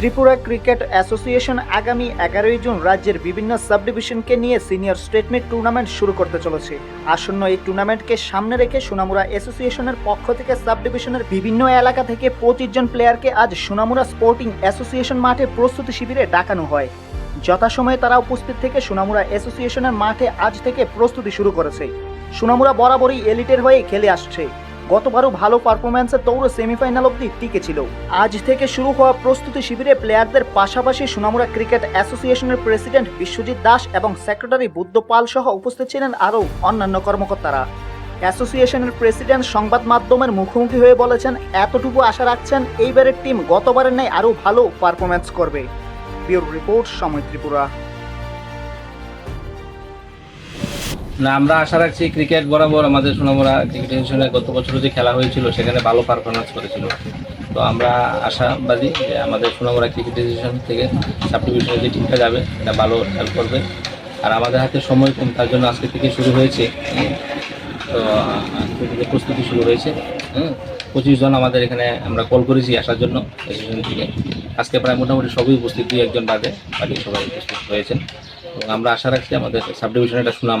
Tripura cricket association আগামী এগারোই June রাজ্যের বিভিন্ন সাব ডিভিশনকে নিয়ে সিনিয়র স্টেট মিট টুর্নামেন্ট শুরু করতে চলেছে। আসন্ন এই টুর্নামেন্টকে সামনে রেখে সোনামুরা অ্যাসোসিয়েশনের পক্ষ থেকে সাব ডিভিশনের বিভিন্ন এলাকা থেকে পঁচিশ জন প্লেয়ারকে আজ সোনামুরা স্পোর্টিং অ্যাসোসিয়েশন মাঠে প্রস্তুতি শিবিরে ডাকানো হয়। যথাসময়ে তারা উপস্থিত থেকে সোনামুরা অ্যাসোসিয়েশনের মাঠে আজ থেকে প্রস্তুতি শুরু করেছে। সোনামুরা বরাবরই এলিটের হয়ে খেলে আসছে। গতবারও ভালো পারফরম্যান্সে দৌড় সেমিফাইনাল অবধি টিকে ছিল। আজ থেকে শুরু হওয়া প্রস্তুতি শিবিরে প্লেয়ারদের পাশাপাশি সোনামুরা ক্রিকেট অ্যাসোসিয়েশনের প্রেসিডেন্ট বিশ্বজিৎ দাস এবং সেক্রেটারি বুদ্ধ পাল সহ উপস্থিত ছিলেন আরও অন্যান্য কর্মকর্তারা। অ্যাসোসিয়েশনের প্রেসিডেন্ট সংবাদ মাধ্যমের মুখোমুখি হয়ে বলেছেন, এতটুকু আশা রাখছেন, এইবারের টিম গতবারের ন্যায় আরও ভালো পারফরম্যান্স করবে। ব্যুরো রিপোর্ট সময় ত্রিপুরা। না, আমরা আশা রাখছি ক্রিকেট বরাবর আমাদের সোনামুরা ক্রিকেট অ্যাসোসিয়েশনে গত বছর যে খেলা হয়েছিল, সেখানে ভালো পারফরমেন্স করেছিল। তো আমরা আশাবাদী যে আমাদের সোনামুরা ক্রিকেট অ্যাসোসিয়েশন থেকে সাব ডিভিশনে যে টিমটা যাবে এটা ভালো হেল্প করবে। আর আমাদের হাতে সময় কম, তার জন্য আজকে থেকে শুরু হয়েছে। তো প্রস্তুতি শুরু হয়েছে। হুম, পঁচিশ জন আমাদের এখানে আমরা কল করেছি আসার জন্য অ্যাসোসিয়েশন থেকে। আজকে প্রায় মোটামুটি সবই উপস্থিত, দুই একজন বাদে বাকি সবাই উপস্থিত হয়েছেন এবং আমরা আশা রাখছি আমাদের সাব ডিভিশনে একটা সুনাম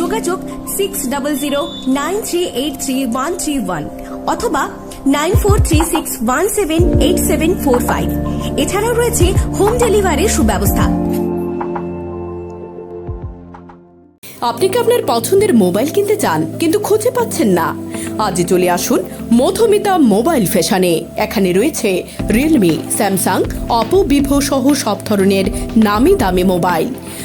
যোগাযোগ six double zero nine three eight three one three one অথবা nine four three six one seven eight seven four five এছাড়াও রয়েছে হোম ডেলিভারির সুব্যবস্থা। আপনি কি আপনার পছন্দের মোবাইল কিনতে চান, কিন্তু খুঁজে পাচ্ছেন না? আজই চলে আসুন মধুমিতা মোবাইল ফ্যাশনে। এখানে রয়েছে রিয়েলমি স্যামসাং অপো ভিভো সহ সব ধরনের নামি দামি মোবাইল।